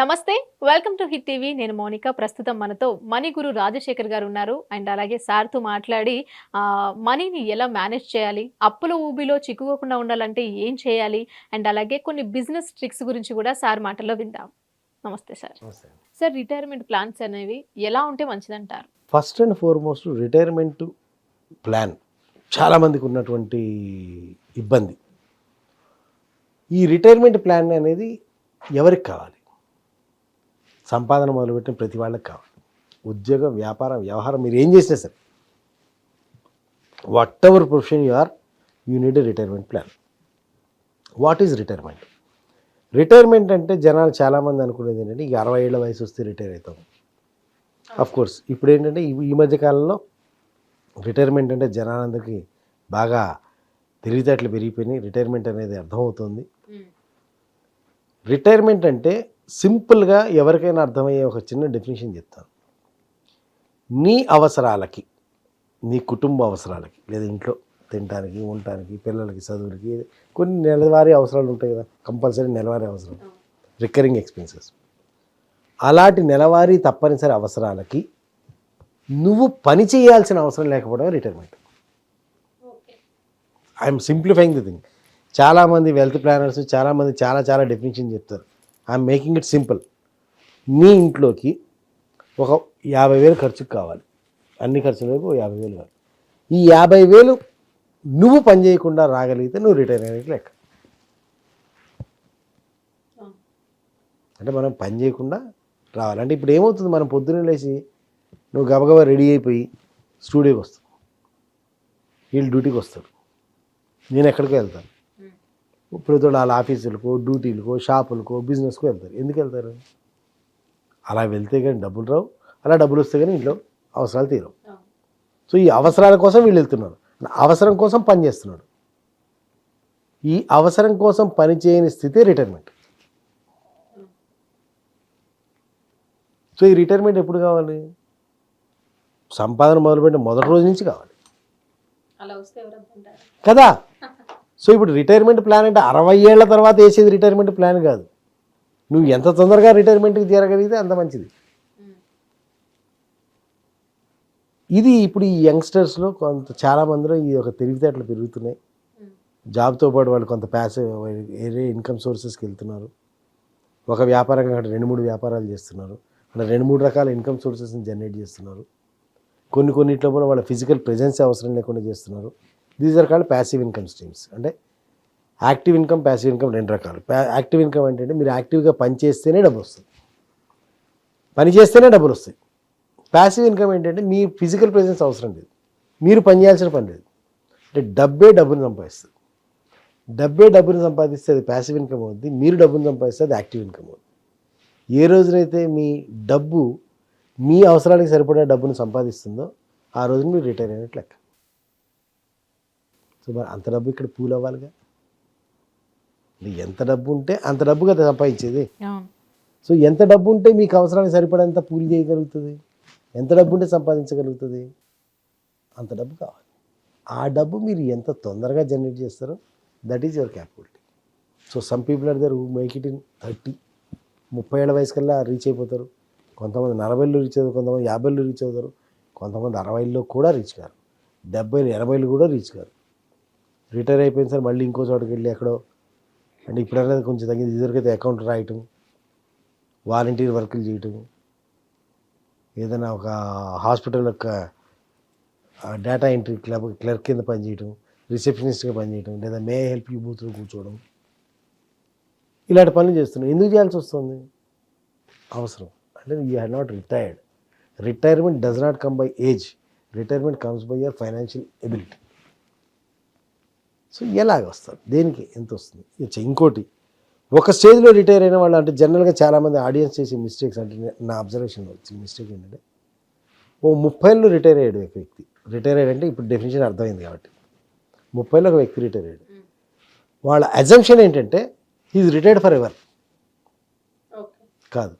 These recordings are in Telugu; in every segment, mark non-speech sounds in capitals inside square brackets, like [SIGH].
నమస్తే వెల్కమ్ టు హిట్ టీవీ. నేను మౌనిక. ప్రస్తుతం మనతో మనీ గురు రాజశేఖర్ గారు ఉన్నారు. అండ్ అలాగే సార్తో మాట్లాడి మనీని ఎలా మేనేజ్ చేయాలి అప్పుల ఊబిలో చిక్కుకోకుండా ఉండాలంటే ఏం చేయాలి అండ్ అలాగే కొన్ని బిజినెస్ ట్రిక్స్ గురించి కూడా సార్ మాటల్లో విందాం. నమస్తే సార్. సార్ రిటైర్మెంట్ ప్లాన్స్ అనేవి ఎలా ఉంటే మంచిదంటారు? First and foremost retirement plan. చాలామందికి ఉన్నటువంటి ఇబ్బంది. ఈ రిటైర్మెంట్ ప్లాన్ అనేది ఎవరికి కావాలి? సంపాదన మొదలుపెట్టిన ప్రతి వాళ్ళకి కావాలి. ఉద్యోగం వ్యాపారం వ్యవహారం మీరు ఏం చేసినా సరే. Whatever profession you are you need retirement plan what is retirement retirement అంటే జనాలు చాలామంది అనుకునేది ఏంటంటే ఈ అరవై ఏళ్ళ వయసు వస్తే రిటైర్ అవుతాం. అఫ్ కోర్స్ ఇప్పుడు ఏంటంటే ఈ- ఈ మధ్య కాలంలో రిటైర్మెంట్ అంటే జనాలందరికీ బాగా తెలివితేటలు పెరిగిపోయినాయి. రిటైర్మెంట్ అనేది అర్థమవుతుంది. రిటైర్మెంట్ అంటే సింపుల్గా ఎవరికైనా అర్థమయ్యే ఒక చిన్న డెఫినేషన్ చెప్తాను. నీ అవసరాలకి నీ కుటుంబ అవసరాలకి లేదా ఇంట్లో తినడానికి ఉండటానికి పిల్లలకి చదువులకి కొన్ని నెలవారీ అవసరాలు ఉంటాయి కదా కంపల్సరీ నెలవారీ అవసరం రికరింగ్ ఎక్స్పెన్సెస్ అలాంటి నెలవారీ తప్పనిసరి అవసరాలకి నువ్వు పని చేయాల్సిన అవసరం లేకపోవడం retirement. I'm simplifying the thing. చాలామంది వెల్త్ ప్లానర్స్ చాలామంది చాలా చాలా డెఫినేషన్ చెప్తారు. ఐఎమ్ మేకింగ్ ఇట్ సింపుల్ నీ ఇంట్లోకి ఒక యాభై వేలు ఖర్చుకు కావాలి. అన్ని ఖర్చుల వైపు యాభై వేలు కావాలి. ఈ యాభై వేలు నువ్వు పని చేయకుండా రాగలిగితే నువ్వు రిటైర్ అయినట్టు లెక్క. అంటే మనం పని చేయకుండా రావాలి. అంటే ఇప్పుడు ఏమవుతుంది? మనం పొద్దున్నే లేచి నువ్వు గబగబా రెడీ అయిపోయి స్టూడియోకి వస్తావు. వీళ్ళు డ్యూటీకి వస్తారు. నేను ఎక్కడికి వెళ్తాను. ప్రతి వాళ్ళ ఆఫీసులకో డ్యూటీలకో షాపులకో బిజినెస్కో వెళ్తారు. ఎందుకు వెళ్తారు? అలా వెళ్తే కానీ డబ్బులు రావు. అలా డబ్బులు వస్తే కానీ ఇంట్లో అవసరాలు తీరవు. సో ఈ అవసరాల కోసం వీళ్ళు వెళ్తున్నారు. అవసరం కోసం పని చేస్తున్నాడు. ఈ అవసరం కోసం పని చేయని స్థితి రిటైర్మెంట్. సో ఈ రిటైర్మెంట్ ఎప్పుడు కావాలి? సంపాదన మొదలుపెట్టిన మొదటి రోజు నుంచి కావాలి. కదా? [LAUGHS] సో ఇప్పుడు రిటైర్మెంట్ ప్లాన్ అంటే అరవై ఏళ్ళ తర్వాత వేసేది రిటైర్మెంట్ ప్లాన్ కాదు. నువ్వు ఎంత తొందరగా రిటైర్మెంట్కి చేరగలిగితే అంత మంచిది. ఇది ఇప్పుడు ఈ యంగ్స్టర్స్లో కొంత చాలామందిలో ఇది ఈ యొక్క తెలివితేటలు పెరుగుతున్నాయి. జాబ్తో పాటు వాళ్ళు కొంత ప్యాసివ్ వేరే ఇన్కమ్ సోర్సెస్కి వెళ్తున్నారు. ఒక వ్యాపారం అంటే రెండు మూడు వ్యాపారాలు చేస్తున్నారు. అంటే రెండు మూడు రకాల ఇన్కమ్ సోర్సెస్ని జనరేట్ చేస్తున్నారు. కొన్ని కొన్నిట్లో కూడా వాళ్ళ ఫిజికల్ ప్రెజెన్స్ అవసరం లేకుండా చేస్తున్నారు. These are called passive income streams అంటే యాక్టివ్ ఇన్కమ్ ప్యాసివ్ ఇన్కమ్ రెండు రకాలు. ప్యా- యాక్టివ్ ఇన్కమ్ ఏంటంటే మీరు యాక్టివ్గా పని చేస్తేనే వస్తుంది పని చేస్తేనే డబ్బులు వస్తాయి. ప్యాసివ్ ఇన్కమ్ ఏంటంటే మీ ఫిజికల్ ప్రెజెన్స్ అవసరం లేదు. మీరు పని చేయాల్సిన పని లేదు. అంటే డబ్బే డబ్బుని సంపాదిస్తుంది. డబ్బే డబ్బుని సంపాదిస్తే అది ప్యాసివ్ ఇన్కమ్ అవుద్ది మీరు డబ్బుని సంపాదిస్తే అది యాక్టివ్ ఇన్కమ్ అవుద్ది. ఏ రోజునైతే మీ డబ్బు మీ అవసరానికి సరిపడా డబ్బును సంపాదిస్తుందో ఆ రోజున మీరు రిటైర్ అయినట్లు లెక్క. సో మరి అంత డబ్బు ఇక్కడ పూల్ అవ్వాలిగా? ఎంత డబ్బు ఉంటే అంత డబ్బు కదా సంపాదించేది. సో ఎంత డబ్బు ఉంటే మీకు అవసరానికి సరిపడంత పూల్ చేయగలుగుతుంది? ఎంత డబ్బు ఉంటే సంపాదించగలుగుతుంది? అంత డబ్బు కావాలి. ఆ డబ్బు మీరు ఎంత తొందరగా జనరేట్ చేస్తారో that is your capability so some people are there make it in thirty ముప్పై ఏళ్ళ వయసు కల్లా రీచ్ అయిపోతారు. కొంతమంది నలభైలో రీచ్ అవుతారు కొంతమంది యాభైలో రీచ్ అవుతారు కొంతమంది అరవైలో కూడా రీచ్ కారు. డెబ్బైలు ఎనభైలు కూడా రీచ్ కారు. రిటైర్ అయిపోయిన సార్ మళ్ళీ ఇంకో చోటుకి వెళ్ళి ఎక్కడో. అంటే ఇప్పుడైనా కొంచెం తగ్గింది. ఇదివరకైతే అకౌంట్ రాయటం వాలంటీర్ వర్కులు చేయటం ఏదైనా ఒక హాస్పిటల్ యొక్క డేటా ఎంట్రీ క్లబ్ క్లర్క్ కింద పనిచేయటం రిసెప్షనిస్ట్గా పనిచేయటం లేదా మే హెల్ప్ యూ బూత్లో కూర్చోవడం. ఇలాంటి పనులు చేస్తున్నాం. ఎందుకు చేయాల్సి వస్తుంది? అవసరం. అంటే you have not retired retirement does not come by age retirement comes by your financial ability so ఎలాగ వస్తారు. దేనికి ఎంత వస్తుంది? ఇంకోటి ఒక స్టేజ్లో రిటైర్ అయిన వాళ్ళు అంటే జనరల్గా చాలామంది ఆడియన్స్ చేసే మిస్టేక్స్ అంటే నే- నా అబ్జర్వేషన్లో వచ్చిన మిస్టేక్ ఏంటంటే ఓ ముప్పైలో రిటైర్ అయ్యాడు ఒక వ్యక్తి. రిటైర్ అయ్యాడంటే ఇప్పుడు డెఫినేషన్ అర్థమైంది కాబట్టి. ముప్పైలో ఒక వ్యక్తి రిటైర్ అయ్యాడు. వాళ్ళ అజంప్షన్ ఏంటంటే హీజ్ రిటైర్డ్ ఫర్ ఎవర్ కాదు.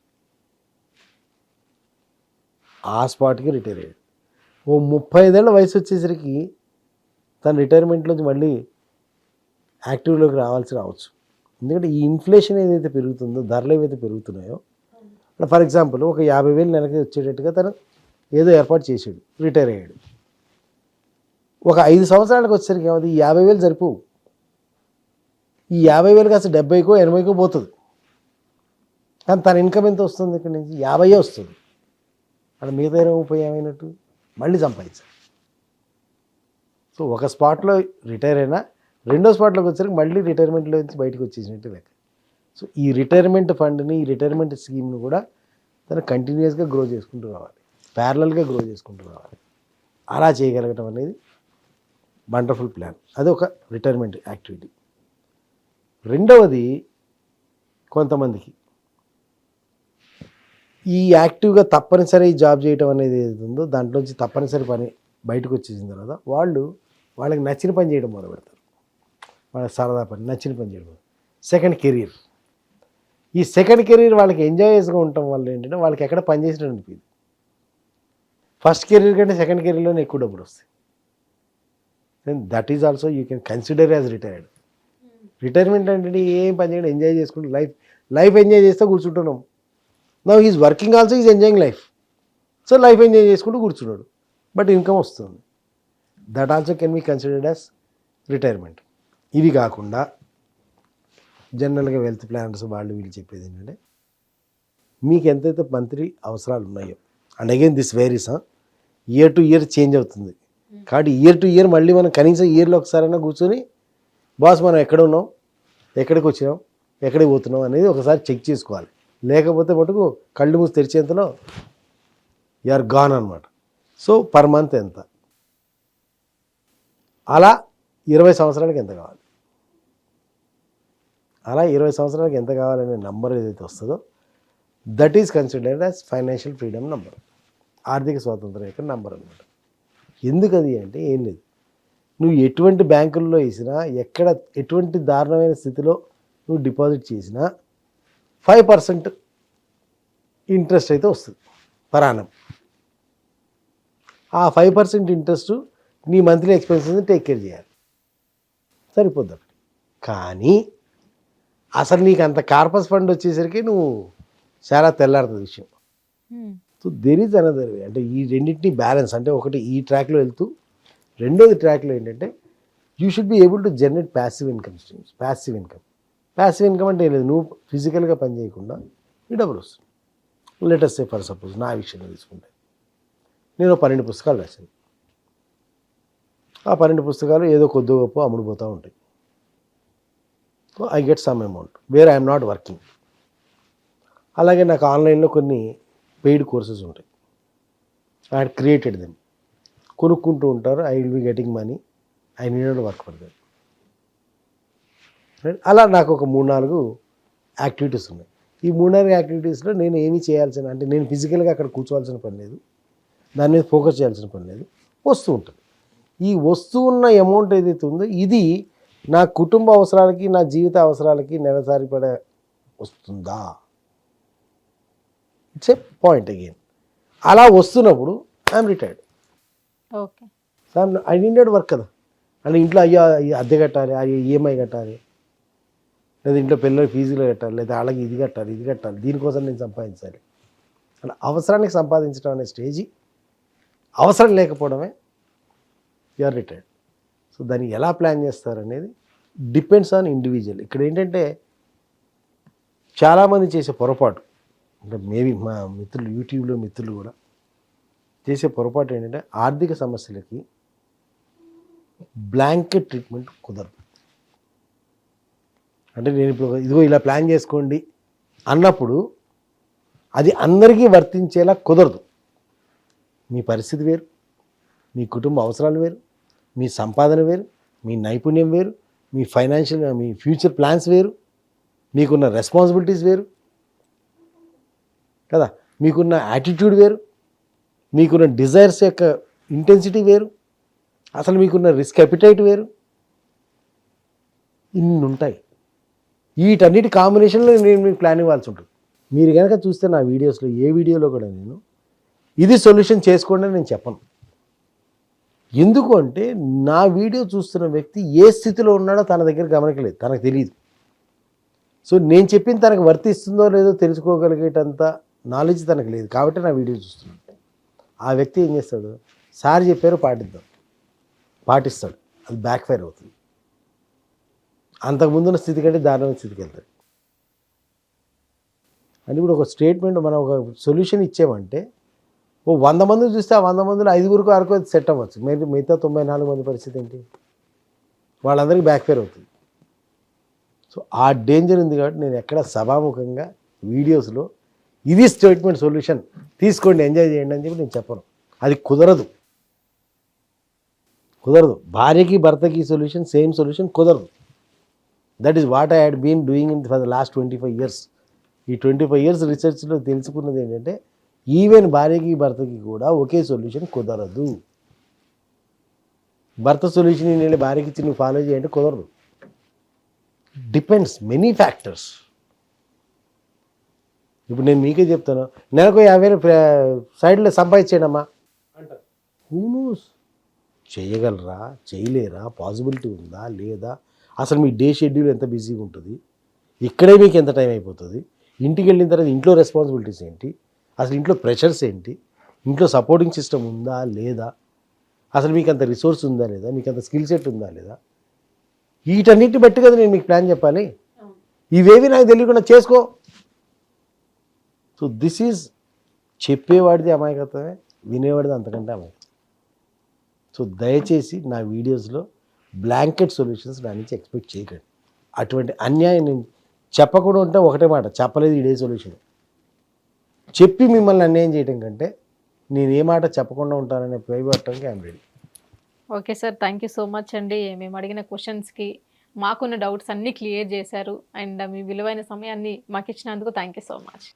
ఆ స్పాట్కి రిటైర్ అయ్యాడు. ఓ ముప్పై ఐదేళ్ళ వయసు వచ్చేసరికి తన రిటైర్మెంట్లోంచి మళ్ళీ యాక్టివ్లోకి రావాల్సి రావచ్చు. ఎందుకంటే ఈ ఇన్ఫ్లేషన్ ఏదైతే పెరుగుతుందో ధరలు ఏవైతే పెరుగుతున్నాయో ఫర్ ఎగ్జాంపుల్ ఒక యాభై వేలు నెలకి వచ్చేటట్టుగా తను ఏదో ఏర్పాటు చేసాడు రిటైర్ అయ్యాడు. ఒక ఐదు సంవత్సరాలకు వచ్చేసరికి ఏమవుతుంది? ఈ యాభై వేలు సరిపోవు. ఈ యాభై వేలు కాస్త డెబ్బైకో ఎనభైకో పోతుంది. కానీ తన ఇన్కమ్ ఎంత వస్తుంది ఇక్కడ నుంచి? యాభై వస్తుంది. అక్కడ మిగతా ఇరవై ముప్పై ఏమైనట్టు? మళ్ళీ సంపాదించాలి. సో ఒక స్పాట్లో రిటైర్ అయినా రెండో స్పాట్లోకి వచ్చేసరికి మళ్ళీ రిటైర్మెంట్లో నుంచి బయటకు వచ్చేసినట్టు లెక్క. సో ఈ రిటైర్మెంట్ ఫండ్ని ఈ రిటైర్మెంట్ స్కీమ్ని కూడా తను కంటిన్యూస్గా గ్రో చేసుకుంటూ రావాలి. ప్యారలల్గా గ్రో చేసుకుంటూ రావాలి. అలా చేయగలగటం అనేది వండర్ఫుల్ ప్లాన్ అది ఒక రిటైర్మెంట్ యాక్టివిటీ రెండవది కొంతమందికి. ఈ యాక్టివ్గా తప్పనిసరి జాబ్ చేయటం అనేది ఏదైతుందో దాంట్లోంచి తప్పనిసరి పని బయటకు వచ్చేసిన తర్వాత వాళ్ళు వాళ్ళకి నచ్చిన పని చేయడం మొదలు పెడతారు వాళ్ళకి సరదా పని నచ్చిన పని చేయడం. సెకండ్ కెరీర్ ఈ సెకండ్ కెరీర్ వాళ్ళకి ఎంజాయస్గా ఉండటం వల్ల ఏంటంటే వాళ్ళకి ఎక్కడ పని అనిపించింది ఫస్ట్ కెరీర్ కంటే సెకండ్ కెరీర్లోనే ఎక్కువ డబ్బులు వస్తాయి. That is also you can consider as retired retirement అంటే ఏం పని చేయడం ఎంజాయ్ చేసుకుంటూ లైఫ్ లైఫ్ ఎంజాయ్ చేస్తే కూర్చుంటున్నాం. Now is working also is enjoying life so life enjoy చేసుకుంటూ కూర్చున్నాడు. బట్ ఇన్కమ్ వస్తుంది. That also can be considered as retirement ఇవి కాకుండా జనరల్గా వెల్త్ ప్లానర్స్ వాళ్ళు వీళ్ళు చెప్పేది ఏంటంటే మీకు ఎంతైతే మంత్లీ అవసరాలు ఉన్నాయో and again this varies year to year change అవుతుంది. కాబట్టి ఇయర్ టు ఇయర్ మళ్ళీ మనం కనీసం ఇయర్లో ఒకసారైనా కూర్చొని బాస్ మనం ఎక్కడ ఉన్నాం? ఎక్కడికి వచ్చినాం? ఎక్కడికి పోతున్నాం? అనేది ఒకసారి చెక్ చేసుకోవాలి. లేకపోతే మటుకు కళ్ళు మూసి తెరిచేంతలో ఆర్ గాన్ అనమాట సో పర్ మంత్ ఎంత? అలా ఇరవై సంవత్సరాలకి ఎంత కావాలి? అలా ఇరవై సంవత్సరాలకు ఎంత కావాలనే నంబర్ ఏదైతే వస్తుందో that is considered as financial freedom number ఆర్థిక స్వాతంత్రం యొక్క నంబర్ అనమాట ఎందుకు అది అంటే ఏం లేదు. నువ్వు ఎటువంటి బ్యాంకుల్లో వేసినా ఎక్కడ ఎటువంటి దారుణమైన స్థితిలో నువ్వు డిపాజిట్ చేసినా ఫైవ్ పర్సెంట్ ఇంట్రెస్ట్ అయితే వస్తుంది పరాణం ఆ ఫైవ్ పర్సెంట్ ఇంట్రెస్ట్ నీ మంత్లీ ఎక్స్పెన్సెస్ని టేక్ కేర్ చేయాలి. సరిపోద్ది కానీ అసలు నీకు అంత కార్పస్ ఫండ్ వచ్చేసరికి నువ్వు చాలా తెల్లారుతుంది విషయం. So there is another way అంటే ఈ రెండింటిని బ్యాలెన్స్ అంటే ఒకటి ఈ ట్రాక్లో వెళ్తూ రెండోది ట్రాక్లో ఏంటంటే you should be able to generate passive income streams passive income passive income అంటే ఏం లేదు. నువ్వు ఫిజికల్గా పని చేయకుండా నీ డబ్బులు వస్తుంది లెటెస్ట్ సే ఫర్ సపోజ్ నా విషయంలో తీసుకుంటే. నేను పన్నెండు పుస్తకాలు రాశాను. ఆ పన్నెండు పుస్తకాలు ఏదో కొద్ది గొప్ప అమ్ముడుపోతూ ఉంటాయి. I get some amount where I'm not working అలాగే నాకు ఆన్లైన్లో కొన్ని పెయిడ్ కోర్సెస్ ఉంటాయి. ఐ హ్యాడ్ క్రియేటెడ్ దెమ్ కొనుక్కుంటూ ఉంటారు. I will be getting money I need work for them అలా నాకు ఒక మూడు నాలుగు యాక్టివిటీస్ ఉన్నాయి. ఈ మూడు నాలుగు యాక్టివిటీస్లో నేను ఏమి చేయాల్సిన అంటే నేను ఫిజికల్గా అక్కడ కూర్చోవాల్సిన పని లేదు. దాని మీద ఫోకస్ చేయాల్సిన పని లేదు. వస్తూ ఉంటుంది. ఈ వస్తువున్న ఉన్న అమౌంట్ ఏదైతే ఉందో ఇది నా కుటుంబ అవసరాలకి నా జీవిత అవసరాలకి నెలసరి పడే వస్తుందా? ఇట్స్ ఏ పాయింట్ అగైన్ అలా వస్తున్నప్పుడు I'm retired okay sir I needed work కదా. అంటే ఇంట్లో అయ్యో అద్దె కట్టాలి అయ్యో ఈఎంఐ కట్టాలి. లేదా ఇంట్లో పిల్లల ఫీజులు కట్టాలి లేదా వాళ్ళకి ఇది కట్టాలి ఇది కట్టాలి దీనికోసం నేను సంపాదించాలి. అలా అవసరానికి సంపాదించడం అనే స్టేజీ అవసరం లేకపోవడమే యూఆర్ రిటైర్డ్ సో దాన్ని ఎలా ప్లాన్ చేస్తారు అనేది డిపెండ్స్ ఆన్ ఇండివిజువల్. ఇక్కడ ఏంటంటే చాలామంది చేసే పొరపాటు అంటే మేబీ మా మిత్రులు యూట్యూబ్లో మిత్రులు కూడా చేసే పొరపాటు ఏంటంటే ఆర్థిక సమస్యలకి బ్లాంకెట్ ట్రీట్మెంట్ కుదరదు. అంటే నేను ఇప్పుడు ఇదిగో ఇలా ప్లాన్ చేసుకోండి అన్నప్పుడు అది అందరికీ వర్తించేలా కుదరదు. మీ పరిస్థితి వేరు మీ కుటుంబ అవసరాలు వేరు మీ సంపాదన వేరు మీ నైపుణ్యం వేరు మీ ఫైనాన్షియల్ మీ ఫ్యూచర్ ప్లాన్స్ వేరు మీకున్న రెస్పాన్సిబిలిటీస్ వేరు కదా? మీకున్న యాటిట్యూడ్ వేరు మీకున్న డిజైర్స్ యొక్క ఇంటెన్సిటీ వేరు అసలు మీకున్న రిస్క్ అపిటైట్ వేరు. ఇన్ని ఉంటాయి. వీటన్నిటి కాంబినేషన్లో నేను మీకు ప్లాన్ ఇవ్వాల్సి ఉంటుంది. మీరు కనుక చూస్తే నా వీడియోస్లో ఏ వీడియోలో కూడా నేను ఇది సొల్యూషన్ చేసుకోండి నేను చెప్పను. ఎందుకు అంటే నా వీడియో చూస్తున్న వ్యక్తి ఏ స్థితిలో ఉన్నాడో తన దగ్గర గమనికలేదు తనకు తెలియదు సో నేను చెప్పింది తనకు వర్తిస్తుందో లేదో తెలుసుకోగలిగేటంత నాలెడ్జ్ తనకు లేదు. కాబట్టి నా వీడియో చూస్తున్నాడు ఆ వ్యక్తి ఏం చేస్తాడు? సార్ చెప్పారు పాటిద్దాం. పాటిస్తాడు. అది బ్యాక్ ఫైర్ అవుతుంది. అంతకుముందున్న స్థితి కంటే దారుణమైన స్థితికి వెళ్తాడు. అని ఇప్పుడు ఒక స్టేట్మెంట్ మనం ఒక సొల్యూషన్ ఇచ్చామంటే ఓ వంద మంది చూస్తే ఆ వంద మందిలో ఐదుగురికి వరకు సెట్ అవ్వచ్చు. మీరు మిగతా తొంభై నాలుగు మంది పరిస్థితి ఏంటి? వాళ్ళందరికీ బ్యాక్ ఫేర్ అవుతుంది. సో ఆ డేంజర్ ఉంది కాబట్టి నేను ఎక్కడ సభాముఖంగా వీడియోస్లో ఇది స్టేట్మెంట్ సొల్యూషన్ తీసుకోండి ఎంజాయ్ చేయండి అని చెప్పి నేను చెప్పను. అది కుదరదు. కుదరదు. భార్యకి భర్తకి సొల్యూషన్ సేమ్ సొల్యూషన్ కుదరదు. That is what I had been doing in for the last twenty five years ఈ ట్వంటీ ఫైవ్ ఇయర్స్ రీసెర్చ్లో తెలుసుకున్నది ఏంటంటే ఈవెన్ భార్యకి భర్తకి కూడా ఒకే సొల్యూషన్ కుదరదు. భర్త సొల్యూషన్ నేను భార్యకి ఇచ్చి నువ్వు ఫాలో చేయంటే కుదరదు. డిపెండ్స్ మెనీ ఫ్యాక్టర్స్ ఇప్పుడు నేను మీకే చెప్తాను నెలకు యాభై సైడ్లో సంపాదించేయడమ్మా హూ నోస్ చేయగలరా? చేయలేరా? పాసిబిలిటీ ఉందా? లేదా? అసలు మీ డే షెడ్యూల్ ఎంత బిజీగా ఉంటుంది? ఇక్కడే మీకు ఎంత టైం అయిపోతుంది? ఇంటికి వెళ్ళిన తర్వాత ఇంట్లో రెస్పాన్సిబిలిటీస్ ఏంటి? అసలు ఇంట్లో ప్రెషర్స్ ఏంటి? ఇంట్లో సపోర్టింగ్ సిస్టమ్ ఉందా లేదా? అసలు మీకు అంత రిసోర్స్ ఉందా లేదా? మీకు అంత స్కిల్ సెట్ ఉందా లేదా? వీటన్నిటిని బట్టి కదా నేను మీకు ప్లాన్ చెప్పాలి. ఇవేవి నాకు తెలియకుండా చేసుకో. సో దిస్ ఈజ్ చెప్పేవాడిది అమాయకత్వమే వినేవాడిది అంతకంటే అమాయకత్వం. సో దయచేసి నా వీడియోస్లో బ్లాంకెట్ సొల్యూషన్స్ నా నుంచి ఎక్స్పెక్ట్ చేయకండి. అటువంటి అన్యాయం నేను చెప్పకుండా ఉంటే ఒకటే మాట చెప్పలేదు ఇదే సొల్యూషన్ చెప్పి మిమ్మల్ని అన్యాయం చేయడం కంటే నేను ఏ మాట చెప్పకుండా ఉంటాననే భయపడటానికి I'm ready okay sir thank you so much అండి. మేము అడిగిన క్వశ్చన్స్కి మాకున్న డౌట్స్ అన్నీ క్లియర్ చేశారు. అండ్ మీ విలువైన సమయాన్ని మాకు ఇచ్చినందుకు థ్యాంక్ యూ సో మచ్